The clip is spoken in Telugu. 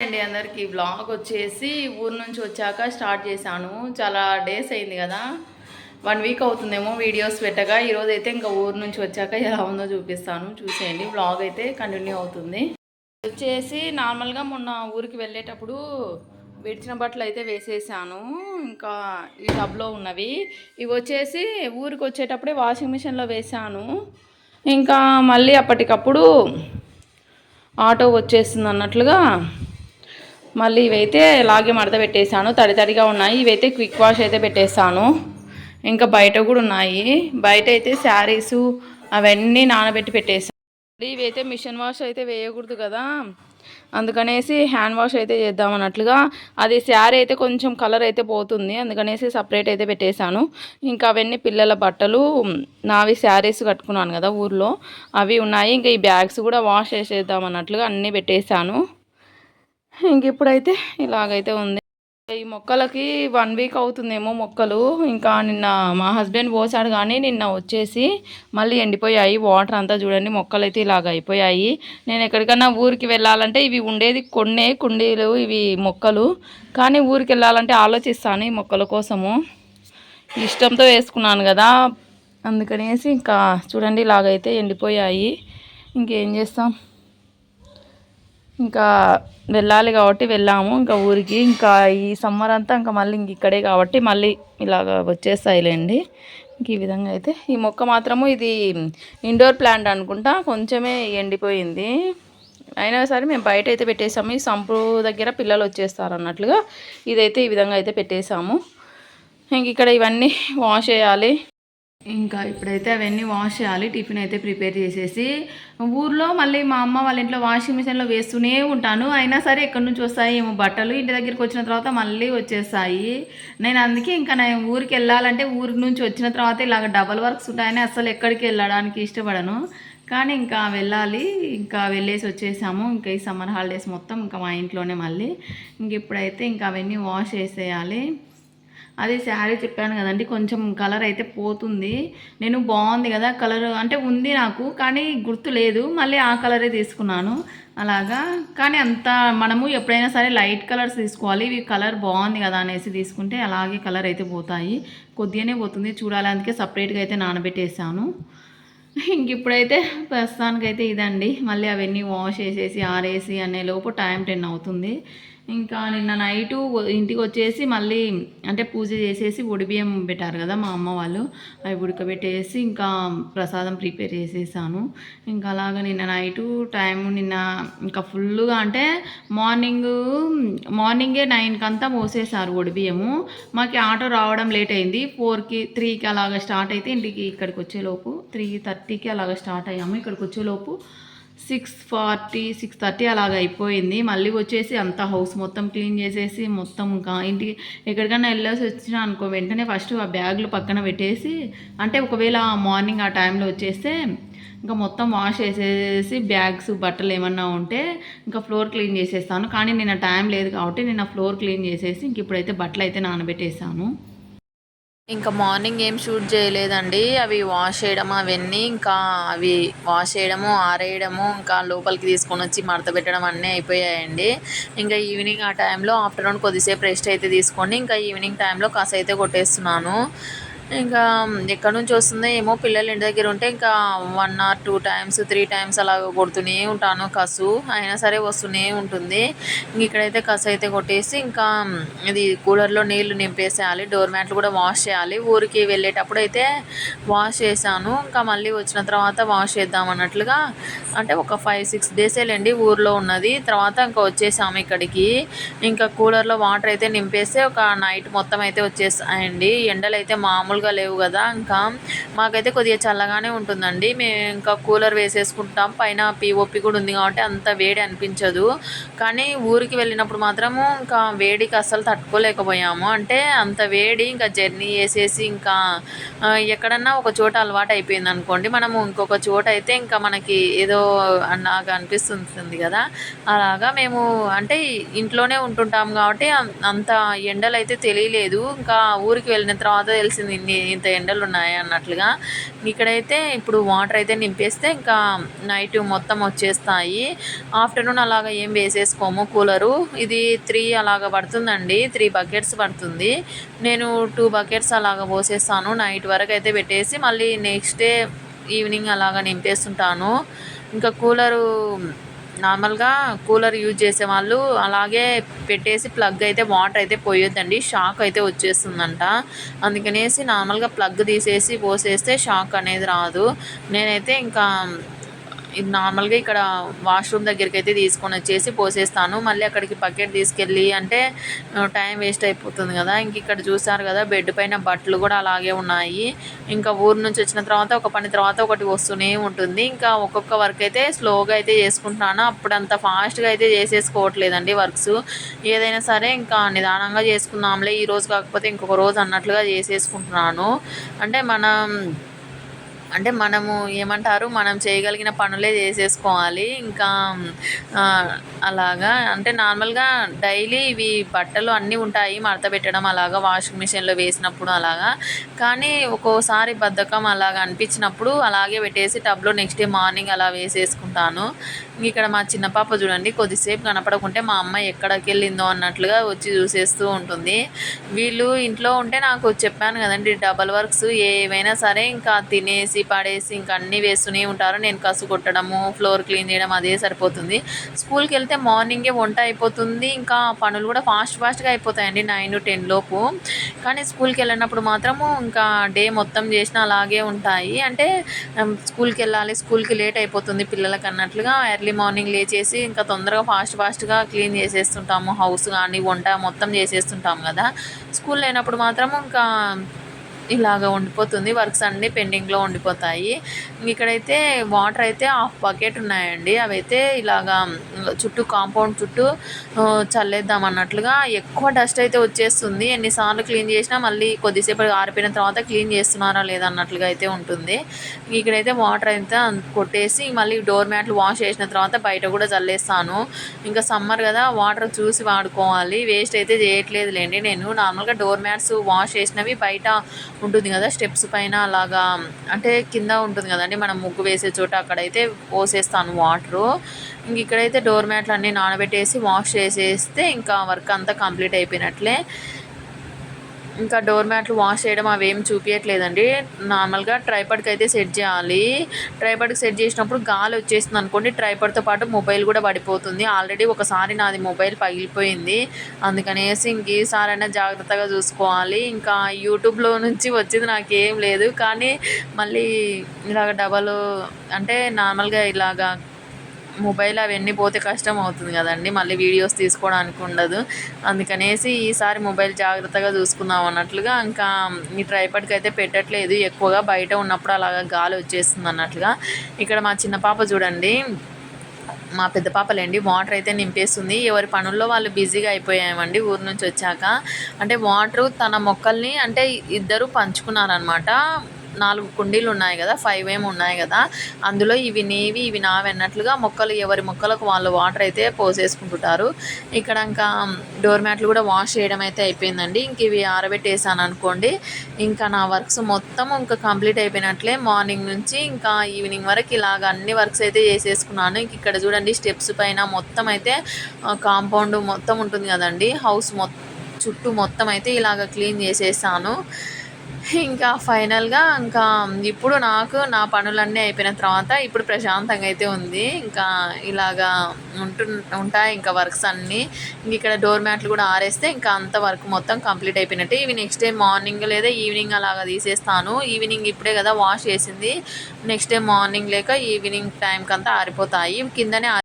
అండి అందరికి. బ్లాగ్ వచ్చేసి ఊరు నుంచి వచ్చాక స్టార్ట్ చేశాను. చాలా డేస్ అయింది కదా. వన్ వీక్ అవుతుందేమో వీడియోస్ పెట్టగా. ఈరోజు అయితే ఇంకా ఊరు నుంచి వచ్చాక ఎలా ఉందో చూపిస్తాను. చూసేయండి. బ్లాగ్ అయితే కంటిన్యూ అవుతుంది. వచ్చేసి నార్మల్గా మొన్న ఊరికి వెళ్ళేటప్పుడు విడిచిన బట్టలు అయితే వేసేసాను. ఇంకా ఈ టబ్లో ఉన్నవి. ఇవి వచ్చేసి ఊరికి వచ్చేటప్పుడే వాషింగ్ మిషన్లో వేసాను ఇంకా మళ్ళీ అప్పటికప్పుడు ఆటో వచ్చేస్తుంది అన్నట్లుగా. మళ్ళీ ఇవైతే లాగే మడత పెట్టేశాను తడి తడిగా ఉన్నాయి. ఇవైతే క్విక్ వాష్ అయితే పెట్టేశాను. ఇంకా బయట కూడా ఉన్నాయి. బయట అయితే శారీస్ అవన్నీ నానబెట్టి పెట్టేశాను. ఇవైతే మిషన్ వాష్ అయితే వేయకూడదు కదా. అందుకనేసి హ్యాండ్ వాష్ అయితే చేద్దాం అన్నట్లుగా. అది శారీ అయితే కొంచెం కలర్ అయితే పోతుంది. అందుకనేసి సపరేట్ అయితే పెట్టేశాను. ఇంకా అవన్నీ పిల్లల బట్టలు నావి శారీస్ కట్టుకున్నాను కదా ఊర్లో. అవి ఉన్నాయి. ఇంకా ఈ బ్యాగ్స్ కూడా వాష్ చేసేద్దాం అన్నట్లుగా అన్నీ పెట్టేశాను. ఇంక ఇప్పుడైతే ఇలాగైతే ఉంది. ఈ మొక్కలకి వన్ వీక్ అవుతుందేమో మొక్కలు. ఇంకా నిన్న మా హస్బెండ్ పోసాడు కానీ నిన్న వచ్చేసి మళ్ళీ ఎండిపోయాయి. వాటర్ అంతా చూడండి మొక్కలు అయితే ఇలాగ అయిపోయాయి. నేను ఎక్కడికైనా ఊరికి వెళ్ళాలంటే ఇవి ఉండేది కొన్నే కుండీలు ఇవి మొక్కలు. కానీ ఊరికి వెళ్ళాలంటే ఆలోచిస్తాను ఈ మొక్కల కోసము. ఇష్టంతో వేసుకున్నాను కదా. అందుకనేసి ఇంకా చూడండి ఇలాగైతే ఎండిపోయాయి. ఇంకేం చేస్తాం? ఇంకా వెళ్ళాలి కాబట్టి వెళ్ళాము. ఇంకా ఊరికి ఇంకా ఈ సమ్మర్ అంతా ఇంకా మళ్ళీ ఇంక ఇక్కడే కాబట్టి మళ్ళీ ఇలాగ వచ్చేస్తాయిలేండి. ఇంక ఈ విధంగా అయితే ఈ మొక్క మాత్రము ఇది ఇండోర్ ప్లాంట్ అనుకుంటా. కొంచెమే ఎండిపోయింది. అయినా సరే మేము బయట అయితే పెట్టేసాము. ఈ సంపు దగ్గర పిల్లలు వచ్చేస్తారు అన్నట్లుగా ఇదైతే ఈ విధంగా అయితే పెట్టేసాము. ఇంక ఇక్కడ ఇవన్నీ వాష్ చేయాలి. ఇంకా ఇప్పుడైతే అవన్నీ వాష్ చేయాలి. టిఫిన్ అయితే ప్రిపేర్ చేసేసి ఊర్లో మళ్ళీ మా అమ్మ వాళ్ళ ఇంట్లో వాషింగ్ మిషన్లో వేస్తూనే ఉంటాను. అయినా సరే ఎక్కడి నుంచి వస్తాయి ఏమో బట్టలు ఇంటి దగ్గరికి వచ్చిన తర్వాత మళ్ళీ వచ్చేస్తాయి. నేను అందుకే ఇంకా నేను ఊరికి వెళ్ళాలంటే ఊరి నుంచి వచ్చిన తర్వాత ఇలాగ డబల్ వర్క్స్ ఉంటాయని అసలు ఎక్కడికి వెళ్ళడానికి ఇష్టపడను. కానీ ఇంకా వెళ్ళాలి. ఇంకా వెళ్ళేసి వచ్చేసాము. ఇంకా ఈ సమ్మర్ హాలిడేస్ మొత్తం ఇంకా మా ఇంట్లోనే మళ్ళీ. ఇంక ఇప్పుడైతే ఇంకా అవన్నీ వాష్ చేసేయాలి. అది శారీ చెప్పాను కదండి కొంచెం కలర్ అయితే పోతుంది. నేను బాగుంది కదా కలర్ అంటే ఉంది నాకు కానీ గుర్తు లేదు. మళ్ళీ ఆ కలరే తీసుకున్నాను. అలాగా. కానీ అంత మనము ఎప్పుడైనా సరే లైట్ కలర్స్ తీసుకోవాలి. ఇవి కలర్ బాగుంది కదా అనేసి తీసుకుంటే అలాగే కలర్ అయితే పోతాయి. కొద్దిగానే పోతుంది. చూడాలి. అందుకే సపరేట్గా అయితే నానబెట్టేసాను ఇంక ఇప్పుడైతే ప్రస్తుతానికైతే ఇదండి. మళ్ళీ అవన్నీ వాష్ చేసేసి ఆరేసి అనే లోపు టైం టెన్ అవుతుంది. ఇంకా నిన్న నైటు ఇంటికి వచ్చేసి మళ్ళీ అంటే పూజ చేసేసి బియ్యం పెట్టారు కదా మా అమ్మ వాళ్ళు. అవి ఉడకబెట్టేసి ఇంకా ప్రసాదం ప్రిపేర్ చేసేసాను. ఇంకా అలాగ నిన్న నైటు టైం నిన్న ఇంకా ఫుల్గా అంటే మార్నింగ్ మార్నింగే నైన్కి అంతా మోసేసారు బియ్యము. మాకు ఆటో రావడం లేట్ అయింది. ఫోర్కి త్రీకి అలాగ స్టార్ట్ అయితే ఇంటికి ఇక్కడికి వచ్చేలోపు త్రీ థర్టీకి అలాగ స్టార్ట్ అయ్యాము. ఇక్కడికి వచ్చేలోపు సిక్స్ ఫార్టీ సిక్స్ థర్టీ అలాగ అయిపోయింది. మళ్ళీ వచ్చేసి అంత హౌస్ మొత్తం క్లీన్ చేసేసి మొత్తం ఇంకా ఇంటికి ఎక్కడికైనా వెళ్ళేసి వచ్చినా అనుకో వెంటనే ఫస్ట్ ఆ బ్యాగులు పక్కన పెట్టేసి అంటే ఒకవేళ మార్నింగ్ ఆ టైంలో వచ్చేస్తే ఇంకా మొత్తం వాష్ చేసేసి బ్యాగ్స్ బట్టలు ఏమన్నా ఉంటే ఇంకా ఫ్లోర్ క్లీన్ చేసేస్తాను. కానీ నిన్న టైం లేదు కాబట్టి నిన్న ఫ్లోర్ క్లీన్ చేసేసి ఇంక ఇప్పుడైతే బట్టలు అయితే నానబెట్టేసాను ఇంకా మార్నింగ్ ఏం షూట్ చేయలేదండి. అవి వాష్ చేయడం అవన్నీ ఇంకా అవి వాష్ చేయడము ఆరేయడము ఇంకా లోపలికి తీసుకొని వచ్చి మడత పెట్టడం అన్నీ అయిపోయాయండి. ఇంకా ఈవినింగ్ ఆ టైంలో ఆఫ్టర్నూన్ కొద్దిసేపు రెస్ట్ అయితే తీసుకొని ఇంకా ఈవినింగ్ టైంలో కాసైతే కొట్టేస్తున్నాను. ఇంకా ఎక్కడి నుంచి వస్తుందో ఏమో పిల్లలు ఇంటి దగ్గర ఉంటే ఇంకా one or two times three times అలా కొడుతూనే ఉంటాను కసు. అయినా సరే వస్తూనే ఉంటుంది. ఇంక ఇక్కడైతే కసు అయితే కొట్టేసి ఇంకా ఇది కూలర్లో నీళ్ళు నింపేసేయాలి. డోర్ మ్యాట్లు కూడా వాష్ చేయాలి. ఊరికి వెళ్ళేటప్పుడు అయితే వాష్ చేశాను. ఇంకా మళ్ళీ వచ్చిన తర్వాత వాష్ చేద్దాం అన్నట్లుగా అంటే ఒక ఫైవ్ సిక్స్ డేస్ వెళ్ళండి ఊర్లో ఉన్నది. తర్వాత ఇంకా వచ్చేసాము ఇక్కడికి. ఇంకా కూలర్లో వాటర్ అయితే నింపేస్తే ఒక నైట్ మొత్తం అయితే వచ్చేసాయండి. ఎండలు అయితే మామూలు మామూలుగా లేవు కదా ఇంకా మాకైతే కొద్దిగా చల్లగానే ఉంటుందండి. మేము ఇంకా కూలర్ వేసేసుకుంటాం. పైన పిఓపి కూడా ఉంది కాబట్టి అంత వేడి అనిపించదు. కానీ ఊరికి వెళ్ళినప్పుడు మాత్రము ఇంకా వేడికి అస్సలు తట్టుకోలేకపోయాము. అంటే అంత వేడి ఇంకా జర్నీ చేసేసి ఇంకా ఎక్కడన్నా ఒక చోట అలవాటు అయిపోయింది అనుకోండి. మనము ఇంకొక చోట అయితే ఇంకా మనకి ఏదో నాకు అనిపిస్తుంది కదా. అలాగా మేము అంటే ఇంట్లోనే ఉంటుంటాం కాబట్టి అంత ఎండలు అయితే తెలియలేదు. ఇంకా ఊరికి వెళ్ళిన తర్వాత తెలిసింది ఇంత ఎండలు ఉన్నాయి అన్నట్లుగా. ఇక్కడైతే ఇప్పుడు వాటర్ అయితే నింపేస్తే ఇంకా నైట్ మొత్తం వచ్చేస్తాయి. ఆఫ్టర్నూన్ అలాగ ఏం వేసేసుకోము కూలరు. ఇది త్రీ అలాగ పడుతుందండి. త్రీ బకెట్స్ పడుతుంది. నేను టూ బకెట్స్ అలాగ పోసేస్తాను. నైట్ వరకు అయితే పెట్టేసి మళ్ళీ నెక్స్ట్ డే ఈవినింగ్ అలాగ నింపేస్తుంటాను. ఇంకా కూలరు నార్మల్గా కూలర్ యూజ్ చేసే వాళ్ళు అలాగే పెట్టేసి ప్లగ్ అయితే వాటర్ అయితే పోయొద్దండి. షాక్ అయితే వచ్చేస్తుందంట. అందుకనేసి నార్మల్గా ప్లగ్ తీసేసి పోసేస్తే షాక్ అనేది రాదు. నేనైతే ఇంకా ఇది నార్మల్గా ఇక్కడ వాష్రూమ్ దగ్గరికి అయితే తీసుకొని వచ్చేసి పోసేస్తాను. మళ్ళీ అక్కడికి బకెట్ తీసుకెళ్ళి అంటే టైం వేస్ట్ అయిపోతుంది కదా. ఇంక ఇక్కడ చూసారు కదా బెడ్ పైన బట్టలు కూడా అలాగే ఉన్నాయి. ఇంకా ఊరు నుంచి వచ్చిన తర్వాత ఒక పని తర్వాత ఒకటి వస్తూనే ఉంటుంది. ఇంకా ఒక్కొక్క వర్క్ అయితే స్లోగా అయితే చేసుకుంటున్నాను. అప్పుడు అంత ఫాస్ట్గా అయితే చేసేసుకోవట్లేదండి వర్క్స్. ఏదైనా సరే ఇంకా నిదానంగా చేసుకుందాంలే. ఈ రోజు కాకపోతే ఇంకొక రోజు అన్నట్లుగా చేసేసుకుంటున్నాను. అంటే మనం అంటే మనము ఏమంటారు మనం చేయగలిగిన పనులే చేసేసుకోవాలి. ఇంకా అలాగా. అంటే నార్మల్గా డైలీ ఇవి బట్టలు అన్నీ ఉంటాయి మడత పెట్టడం అలాగా వాషింగ్ మిషన్లో వేసినప్పుడు అలాగా. కానీ ఒక్కోసారి బద్ధకం అలాగా అనిపించినప్పుడు అలాగే పెట్టేసి టబ్లో నెక్స్ట్ డే మార్నింగ్ అలా వేసేసుకుంటాను. ఇక్కడ మా చిన్న పాప చూడండి కొద్దిసేపు కనపడకుంటే మా అమ్మ ఎక్కడికి వెళ్ళిందో అన్నట్లుగా వచ్చి చూసేస్తూ ఉంటుంది. వీళ్ళు ఇంట్లో ఉంటే నాకు చెప్పాను కదండి డబల్ వర్క్స్ ఏవైనా సరే ఇంకా తినేసి పడేసి ఇంకా అన్నీ వేస్తూనే ఉంటారు. నేను కసు కొట్టడము ఫ్లోర్ క్లీన్ చేయడం అదే సరిపోతుంది. స్కూల్కి వెళ్తే మార్నింగే వంట అయిపోతుంది. ఇంకా పనులు కూడా ఫాస్ట్ ఫాస్ట్గా అయిపోతాయండి నైన్ టెన్ లోపు. కానీ స్కూల్కి వెళ్ళినప్పుడు మాత్రము ఇంకా డే మొత్తం చేసిన అలాగే ఉంటాయి. అంటే స్కూల్కి వెళ్ళాలి స్కూల్కి లేట్ అయిపోతుంది పిల్లలకి అన్నట్లుగా ఎర్లీ మార్నింగ్ లేచేసి ఇంకా తొందరగా ఫాస్ట్ ఫాస్ట్గా క్లీన్ చేసేస్తుంటాము. హౌస్ కానీ వంట మొత్తం చేసేస్తుంటాము కదా. స్కూల్ లేనప్పుడు మాత్రము ఇంకా ఇలాగ ఉండిపోతుంది. వర్క్స్ అన్నీ పెండింగ్లో ఉండిపోతాయి. ఇక్కడైతే వాటర్ అయితే హాఫ్ బకెట్ ఉన్నాయండి. అవైతే ఇలాగా చుట్టూ కాంపౌండ్ చుట్టూ చల్లేద్దాం అన్నట్లుగా ఎక్కువ డస్ట్ అయితే వచ్చేస్తుంది. ఎన్నిసార్లు క్లీన్ చేసినా మళ్ళీ కొద్దిసేపు ఆరిపోయిన తర్వాత క్లీన్ చేస్తున్నారా లేదా అన్నట్లుగా అయితే ఉంటుంది. ఇక్కడైతే వాటర్ అయితే కొట్టేసి మళ్ళీ డోర్ మ్యాట్లు వాష్ చేసిన తర్వాత బయట కూడా చల్లేస్తాను. ఇంకా సమ్మర్ కదా వాటర్ చూసి వాడుకోవాలి. వేస్ట్ అయితే చేయట్లేదులేండి. నేను నార్మల్గా డోర్ మ్యాట్స్ వాష్ చేసినవి బయట ఉంటుంది కదా స్టెప్స్ పైన అలాగా అంటే కింద ఉంటుంది కదండి మనం ముగ్గు వేసే చోట అక్కడైతే పోసేస్తాను వాటరు. ఇంక ఇక్కడైతే డోర్ మ్యాట్లు అన్నీ నానబెట్టేసి వాష్ చేసేస్తే ఇంకా వర్క్ అంతా కంప్లీట్ అయిపోయినట్లే. ఇంకా డోర్ మ్యాట్లు వాష్ చేయడం అవి ఏం చూపించట్లేదండి నార్మల్గా ట్రైపడ్కి అయితే సెట్ చేయాలి. ట్రైపడ్కి సెట్ చేసినప్పుడు గాలి వచ్చేస్తుంది అనుకోండి ట్రైపడ్తో పాటు మొబైల్ కూడా పడిపోతుంది. ఆల్రెడీ ఒకసారి నాది మొబైల్ పగిలిపోయింది. అందుకనేసి ఇంక ఈసారైనా జాగ్రత్తగా చూసుకోవాలి. ఇంకా యూట్యూబ్లో నుంచి వచ్చేది నాకేం లేదు. కానీ మళ్ళీ ఇలాగ డబల్ అంటే నార్మల్గా ఇలాగా మొబైల్ అవన్నీ పోతే కష్టం అవుతుంది కదండి. మళ్ళీ వీడియోస్ తీసుకోవడానికి ఉండదు. అందుకనేసి ఈసారి మొబైల్ జాగ్రత్తగా చూసుకుందాం అన్నట్లుగా ఇంకా ఈ ట్రైపడ్కి అయితే పెట్టట్లేదు. ఎక్కువగా బయట ఉన్నప్పుడు అలాగా గాలి వచ్చేస్తుంది అన్నట్లుగా. ఇక్కడ మా చిన్న పాప చూడండి. మా పెద్ద పాపలేండి. వాటర్ అయితే నింపేస్తుంది. ఎవరి పనుల్లో వాళ్ళు బిజీగా అయిపోయామండి ఊరు నుంచి వచ్చాక. అంటే వాటర్ తన మొక్కల్ని అంటే ఇద్దరు పంచుకున్నారనమాట నాలుగు కుండీలు ఉన్నాయి కదా ఫైవ్ ఏమి ఉన్నాయి కదా అందులో ఇవి నేవి ఇవి నావి అన్నట్లుగా మొక్కలు ఎవరి మొక్కలకు వాళ్ళు వాటర్ అయితే పోసేసుకుంటుంటారు. ఇక్కడ ఇంకా డోర్ మ్యాట్లు కూడా వాష్ చేయడం అయితే అయిపోయిందండి. ఇంక ఇవి ఆరబెట్టేసాను అనుకోండి ఇంకా నా వర్క్స్ మొత్తం ఇంకా కంప్లీట్ అయిపోయినట్లే. మార్నింగ్ నుంచి ఇంకా ఈవినింగ్ వరకు ఇలాగ అన్ని వర్క్స్ అయితే చేసేసుకున్నాను. ఇంక ఇక్కడ చూడండి స్టెప్స్ పైన మొత్తం అయితే కాంపౌండ్ మొత్తం ఉంటుంది కదండి. హౌస్ మొత్తం చుట్టూ మొత్తం అయితే ఇలాగ క్లీన్ చేసేసాను. ఇంకా ఫైనల్గా ఇంకా ఇప్పుడు నాకు నా పనులన్నీ అయిపోయిన తర్వాత ఇప్పుడు ప్రశాంతంగా అయితే ఉంది. ఇంకా ఇలాగా ఉంటు ఉంటాయి ఇంకా వర్క్స్ అన్నీ. ఇంక ఇక్కడ డోర్ మ్యాట్లు కూడా ఆరేస్తే ఇంకా అంత వర్క్ మొత్తం కంప్లీట్ అయిపోయినట్టే. ఇవి నెక్స్ట్ డే మార్నింగ్ లేదా ఈవినింగ్ అలాగా తీసేస్తాను. ఈవినింగ్ ఇప్పుడే కదా వాష్ చేసింది. నెక్స్ట్ డే మార్నింగ్ లేక ఈవినింగ్ టైంకి అంతా ఆరిపోతాయి. కిందనే